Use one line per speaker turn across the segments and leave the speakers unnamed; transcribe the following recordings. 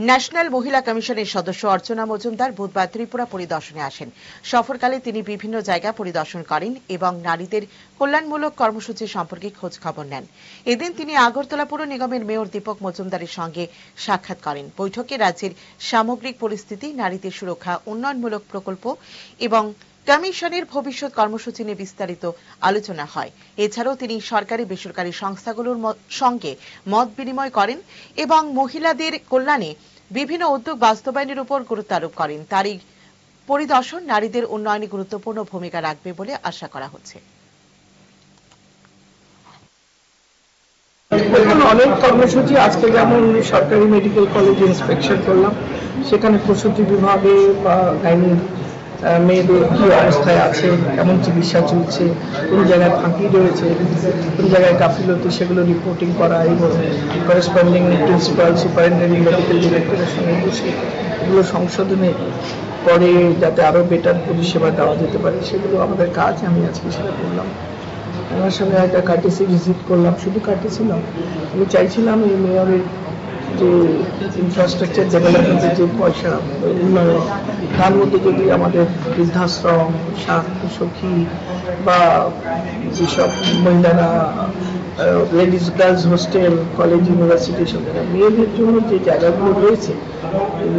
National মহিলা কমিশনের সদস্য অর্চনা মজুমদার বুধবার ত্রিপুরা পরিদর্শনে আসেন। সফরকালে তিনি বিভিন্ন জায়গা পরিদর্শন করেন এবং নারীদের কল্যাণমূলক কর্মসূচি সম্পর্কে খোঁজ খবর নেন। এদিন তিনি আগরতলা পুর নিগমের মেয়র দীপক মজুমদারের সঙ্গে সাক্ষাৎ করেন। বৈঠকে রাজ্যের সামগ্রিক পরিস্থিতি, নারীদের সুরক্ষা, উন্নয়নমূলক প্রকল্প এবং কমিশনের ভবিষ্যৎ কর্মসূচি নিয়ে বিস্তারিত আলোচনা হয়। এছাড়াও তিনি সরকারি বেসরকারি সংস্থাগুলোর সঙ্গে মত বিনিময় করেন এবং মহিলাদের কল্যাণে বিভিন্ন উদ্যোগ বাস্তবায়নের উপর গুরুত্ব আরোপ করেন। তার এই পরিদর্শন নারীদের উন্নয়নে গুরুত্বপূর্ণ ভূমিকা রাখবে বলে আশা করা হচ্ছে।
অনেক কর্মসূচি আজকে যেমন সরকারি মেডিকেল কলেজে ইন্সপেকশন করলাম, সেখানে প্রসূতি বিভাগে বা গাইনি মেয়েদের কি অবস্থায় আছে কেমন চিকিৎসা চলছে, কোন জায়গায় ফাঁকি রয়েছে, কোন জায়গায় গাফিলতি, সেগুলো রিপোর্টিং করা এবং করেসপন্ডিং প্রিন্সিপাল সুপারিনটেন্ডেন্ট মেডিকেল ডিরেক্টরের সঙ্গে বসে এগুলো সংশোধনে পরে যাতে আরও বেটার পরিষেবা দেওয়া যেতে পারে, সেগুলো আমাদের কাজ, আমি আজকে সেটা করলাম। আমার সঙ্গে একটা কার্টিসি ভিজিট করলাম, শুধু কার্টিসি না আমি চাইছিলাম এই মেয়রের যে ইনফ্রাস্ট্রাকচার ডেভেলপমেন্টের যে পয়সা উন্নয়ন তার মধ্যে যদি আমাদের বৃদ্ধাশ্রম স্বাস্থ্য সখী বা যেসব মহিলারা ladies girls hostel college university সব জায়গায় মেয়েদের জন্য যে জায়গাগুলো রয়েছে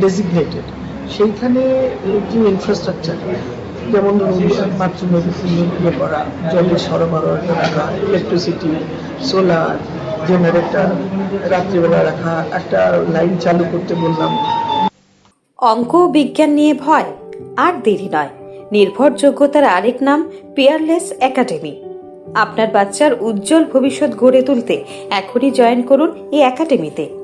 ডেজিগনেটেড সেইখানে যে ইনফ্রাস্ট্রাকচার যেমন বাথরুমের ইয়ে করা, জলের সরবরাহ রাখা ইলেকট্রিসিটি সোলার জেনারেটর রাত্রিবেলা রাখা একটা লাইন চালু করতে বললাম।
অঙ্ক বিজ্ঞান নিয়ে ভয়, আর দেরি নয়। নির্ভরযোগ্যতার আরেক নাম পিয়ারলেস একাডেমি আপনার বাচ্চার উজ্জ্বল ভবিষ্যৎ গড়ে তুলতে এখনই জয়েন করুন এই একাডেমিতে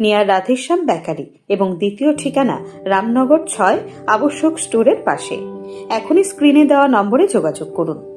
near Radheshyam bakery এবং দ্বিতীয় ঠিকানা রামনগর ছয় আবশ্যক স্টোরের পাশে। এখনই স্ক্রিনে দেওয়া নম্বরে যোগাযোগ করুন।